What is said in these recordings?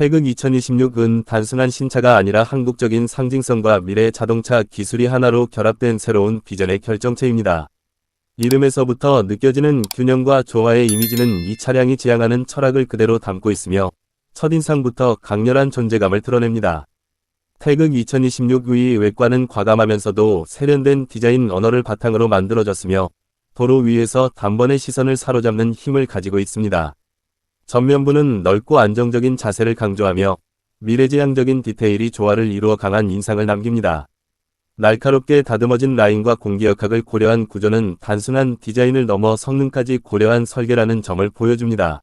태극 2026은 단순한 신차가 아니라 한국적인 상징성과 미래 자동차 기술이 하나로 결합된 새로운 비전의 결정체입니다. 이름에서부터 느껴지는 균형과 조화의 이미지는 이 차량이 지향하는 철학을 그대로 담고 있으며 첫인상부터 강렬한 존재감을 드러냅니다. 태극 2026의 외관은 과감하면서도 세련된 디자인 언어를 바탕으로 만들어졌으며 도로 위에서 단번에 시선을 사로잡는 힘을 가지고 있습니다. 전면부는 넓고 안정적인 자세를 강조하며 미래지향적인 디테일이 조화를 이루어 강한 인상을 남깁니다. 날카롭게 다듬어진 라인과 공기역학을 고려한 구조는 단순한 디자인을 넘어 성능까지 고려한 설계라는 점을 보여줍니다.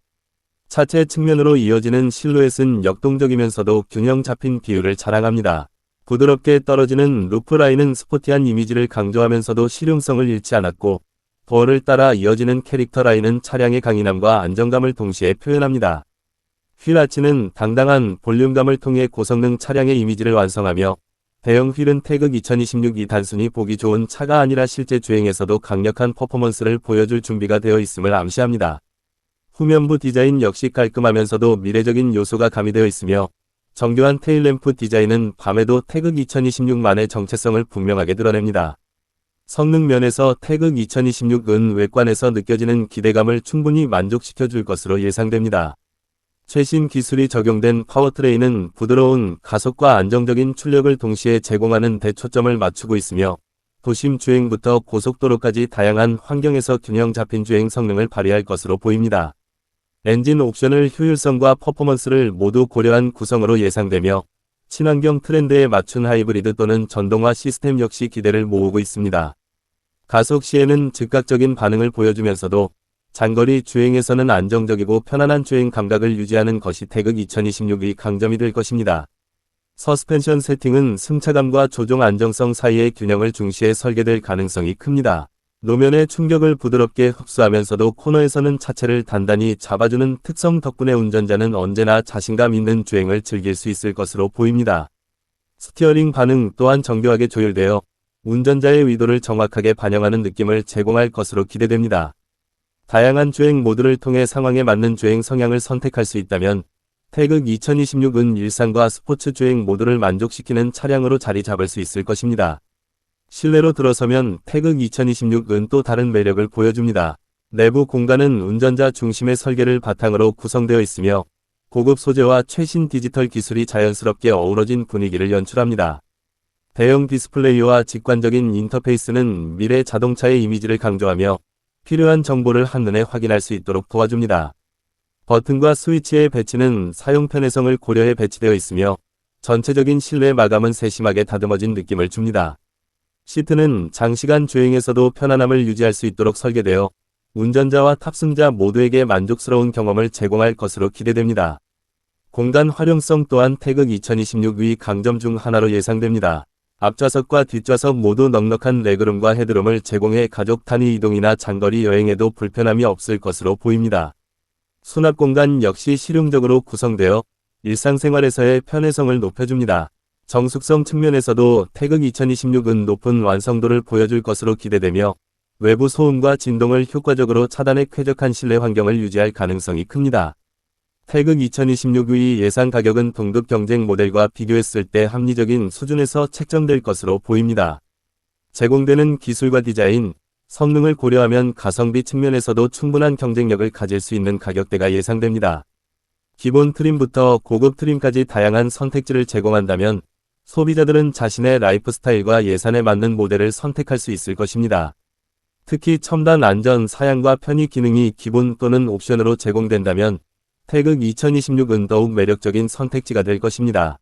차체 측면으로 이어지는 실루엣은 역동적이면서도 균형 잡힌 비율을 자랑합니다. 부드럽게 떨어지는 루프 라인은 스포티한 이미지를 강조하면서도 실용성을 잃지 않았고 도어를 따라 이어지는 캐릭터 라인은 차량의 강인함과 안정감을 동시에 표현합니다. 휠 아치는 당당한 볼륨감을 통해 고성능 차량의 이미지를 완성하며 대형 휠은 태극 2026이 단순히 보기 좋은 차가 아니라 실제 주행에서도 강력한 퍼포먼스를 보여줄 준비가 되어 있음을 암시합니다. 후면부 디자인 역시 깔끔하면서도 미래적인 요소가 가미되어 있으며 정교한 테일램프 디자인은 밤에도 태극 2026만의 정체성을 분명하게 드러냅니다. 성능 면에서 태극 2026은 외관에서 느껴지는 기대감을 충분히 만족시켜 줄 것으로 예상됩니다. 최신 기술이 적용된 파워트레인은 부드러운 가속과 안정적인 출력을 동시에 제공하는 대초점을 맞추고 있으며 도심 주행부터 고속도로까지 다양한 환경에서 균형 잡힌 주행 성능을 발휘할 것으로 보입니다. 엔진 옵션을 효율성과 퍼포먼스를 모두 고려한 구성으로 예상되며 친환경 트렌드에 맞춘 하이브리드 또는 전동화 시스템 역시 기대를 모으고 있습니다. 가속 시에는 즉각적인 반응을 보여주면서도 장거리 주행에서는 안정적이고 편안한 주행 감각을 유지하는 것이 태극 2026의 강점이 될 것입니다. 서스펜션 세팅은 승차감과 조종 안정성 사이의 균형을 중시해 설계될 가능성이 큽니다. 노면의 충격을 부드럽게 흡수하면서도 코너에서는 차체를 단단히 잡아주는 특성 덕분에 운전자는 언제나 자신감 있는 주행을 즐길 수 있을 것으로 보입니다. 스티어링 반응 또한 정교하게 조율되어 운전자의 의도를 정확하게 반영하는 느낌을 제공할 것으로 기대됩니다. 다양한 주행 모드를 통해 상황에 맞는 주행 성향을 선택할 수 있다면 태극 2026은 일상과 스포츠 주행 모두를 만족시키는 차량으로 자리 잡을 수 있을 것입니다. 실내로 들어서면 태극 2026은 또 다른 매력을 보여줍니다. 내부 공간은 운전자 중심의 설계를 바탕으로 구성되어 있으며 고급 소재와 최신 디지털 기술이 자연스럽게 어우러진 분위기를 연출합니다. 대형 디스플레이와 직관적인 인터페이스는 미래 자동차의 이미지를 강조하며 필요한 정보를 한눈에 확인할 수 있도록 도와줍니다. 버튼과 스위치의 배치는 사용 편의성을 고려해 배치되어 있으며 전체적인 실내 마감은 세심하게 다듬어진 느낌을 줍니다. 시트는 장시간 주행에서도 편안함을 유지할 수 있도록 설계되어 운전자와 탑승자 모두에게 만족스러운 경험을 제공할 것으로 기대됩니다. 공간 활용성 또한 태극 2026의 강점 중 하나로 예상됩니다. 앞좌석과 뒷좌석 모두 넉넉한 레그룸과 헤드룸을 제공해 가족 단위 이동이나 장거리 여행에도 불편함이 없을 것으로 보입니다. 수납 공간 역시 실용적으로 구성되어 일상생활에서의 편의성을 높여줍니다. 정숙성 측면에서도 태극 2026은 높은 완성도를 보여줄 것으로 기대되며 외부 소음과 진동을 효과적으로 차단해 쾌적한 실내 환경을 유지할 가능성이 큽니다. 태극 2026의 예상 가격은 동급 경쟁 모델과 비교했을 때 합리적인 수준에서 책정될 것으로 보입니다. 제공되는 기술과 디자인, 성능을 고려하면 가성비 측면에서도 충분한 경쟁력을 가질 수 있는 가격대가 예상됩니다. 기본 트림부터 고급 트림까지 다양한 선택지를 제공한다면 소비자들은 자신의 라이프 스타일과 예산에 맞는 모델을 선택할 수 있을 것입니다. 특히 첨단 안전 사양과 편의 기능이 기본 또는 옵션으로 제공된다면 태극 2026은 더욱 매력적인 선택지가 될 것입니다.